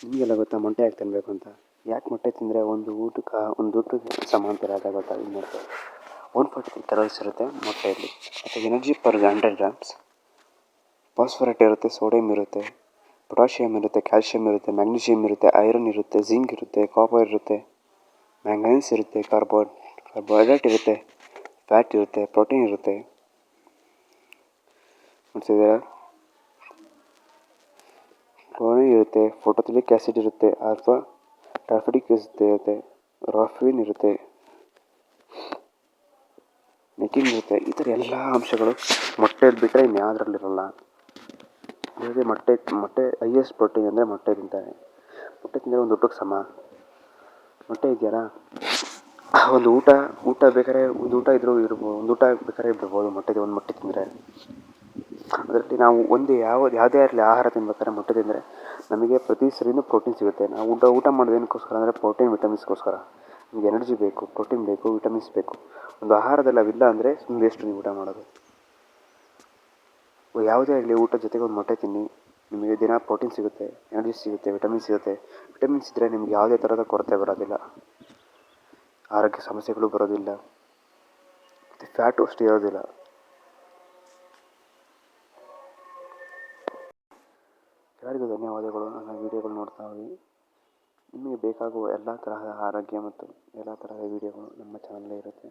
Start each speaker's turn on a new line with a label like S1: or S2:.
S1: ನಿಮಗೆಲ್ಲ ಗೊತ್ತಾ ಮೊಟ್ಟೆ ಯಾಕೆ ತಿನ್ನಬೇಕು ಅಂತ? ಯಾಕೆ ಮೊಟ್ಟೆ ತಿಂದರೆ ಒಂದು ಊಟಕ್ಕೆ, ಒಂದು ದುಡ್ಡು ಸಮಾಂತರ ಆದಾಗ ಗೊತ್ತಾ ಇದು ನೋಡಿ ಒನ್ ಫಾರ್ಟಿ ತ್ರೀ ಕ್ಯಾಲೋರೀಸ್ ಇರುತ್ತೆ ಮೊಟ್ಟೆಯಲ್ಲಿ. ಮತ್ತು energy per hundred grams phosphate ಇರುತ್ತೆ ಸೋಡಿಯಂ ಇರುತ್ತೆ ಪೊಟ್ಯಾಷಿಯಮ್ ಇರುತ್ತೆ ಕ್ಯಾಲ್ಶಿಯಮ್ ಇರುತ್ತೆ ಮ್ಯಾಗ್ನೀಷಿಯಮ್ ಇರುತ್ತೆ ಐರನ್ ಇರುತ್ತೆ ಜಿಂಕ್ ಇರುತ್ತೆ ಕಾಪರ್ ಇರುತ್ತೆ ಮ್ಯಾಂಗನೀಸ್ ಇರುತ್ತೆ ಕಾರ್ಬೋ ಕಾರ್ಬೋಹೈಡ್ರೇಟ್ ಇರುತ್ತೆ ಫ್ಯಾಟ್ ಇರುತ್ತೆ ಪ್ರೋಟೀನ್ ಇರುತ್ತೆ. ನೋಡ್ತಿದ್ದೀರಾ? ಕ್ಲೋರಿನ್ ಇರುತ್ತೆ ಫೋಟೋಥಿಲಿಕ್ ಆ್ಯಸಿಡ್ ಇರುತ್ತೆ ಆಲ್ಫಾ ಟಾಫಿಡಿಕ್ ಇರುತ್ತೆ ರಾಫಿನ್ ಇರುತ್ತೆ ನೆಕಿನ್ ಇರುತ್ತೆ. ಈ ಥರ ಎಲ್ಲ ಅಂಶಗಳು ಮೊಟ್ಟೆಯಲ್ಲಿ ಬಿಟ್ಟರೆ ಇನ್ಯಾವುದ್ರಲ್ಲಿರಲ್ಲ ಹಾಗೆ ಮೊಟ್ಟೆ ಮೊಟ್ಟೆ ಹೈಯೆಸ್ಟ್ ಪ್ರೋಟೀನ್ ಅಂದರೆ ಮೊಟ್ಟೆ ತಿಂತಾರೆ. ಮೊಟ್ಟೆ ತಿಂದರೆ ಒಂದು ಊಟಕ್ಕೆ ಸಮ. ಮೊಟ್ಟೆ ಇದೆಯಲ್ಲ? ಒಂದು ಊಟ ಊಟ ಬೇಕಾದ್ರೆ ಒಂದು ಊಟ ಇದ್ರೂ ಇರ್ಬೋದು ಒಂದು ಊಟ ಬೇಕಾದ್ರೆ ಬಿಡ್ಬೋದು ಮೊಟ್ಟೆಗೆ, ಒಂದು ಮೊಟ್ಟೆ ತಿಂದರೆ. ಅದರಲ್ಲಿ ನಾವು ಒಂದು ಯಾವ, ಯಾವುದೇ ಇರಲಿ ಆಹಾರ ತಿನ್ಬೇಕಾದ್ರೆ ಮೊಟ್ಟೆ ತಿಂದರೆ ನಮಗೆ ಪ್ರತಿ ಸರಿನೂ ಪ್ರೋಟೀನ್ ಸಿಗುತ್ತೆ. ನಾವು ಊಟ ಊಟ ಮಾಡೋದೇನಕ್ಕೋಸ್ಕರ ಅಂದರೆ ಪ್ರೋಟೀನ್ ವಿಟಮಿನ್ಸ್ಗೋಸ್ಕರ ನಿಮಗೆ ಎನರ್ಜಿ ಬೇಕು ಪ್ರೋಟೀನ್ ಬೇಕು ವಿಟಮಿನ್ಸ್ ಬೇಕು. ಒಂದು ಆಹಾರದಲ್ಲಿ ಅವಿಲ್ಲ ಅಂದರೆ ಸುಮ್ಮನೆ ಎಷ್ಟು ನೀವು ಊಟ ಮಾಡೋದು. ಯಾವುದೇ ಆಗಲಿ ಊಟ ಜೊತೆಗೆ ಒಂದು ಮೊಟ್ಟೆ ತಿನ್ನಿ, ನಿಮಗೆ ದಿನ ಪ್ರೋಟೀನ್ ಸಿಗುತ್ತೆ ಎನರ್ಜಿ ಸಿಗುತ್ತೆ ವಿಟಮಿನ್ ಸಿಗುತ್ತೆ. ವಿಟಮಿನ್ಸ್ ಇದ್ದರೆ ನಿಮ್ಗೆ ಯಾವುದೇ ಥರದ ಕೊರತೆ ಬರೋದಿಲ್ಲ. ಆರೋಗ್ಯ ಸಮಸ್ಯೆಗಳು ಬರೋದಿಲ್ಲ. ಮತ್ತು ಫ್ಯಾಟು ಅಷ್ಟು ಇರೋದಿಲ್ಲ. ಎಲ್ಲರಿಗೂ ಧನ್ಯವಾದಗಳು. ನನ್ನ ವೀಡಿಯೋಗಳು ನೋಡ್ತಾ ಹೋಗಿ. ನಿಮಗೆ ಬೇಕಾಗುವ ಎಲ್ಲ ತರಹದ ಆರೋಗ್ಯ ಮತ್ತು ಎಲ್ಲ ತರಹದ ವೀಡಿಯೋಗಳು ನಮ್ಮ ಚಾನಲ್ಲೇ ಇರುತ್ತೆ.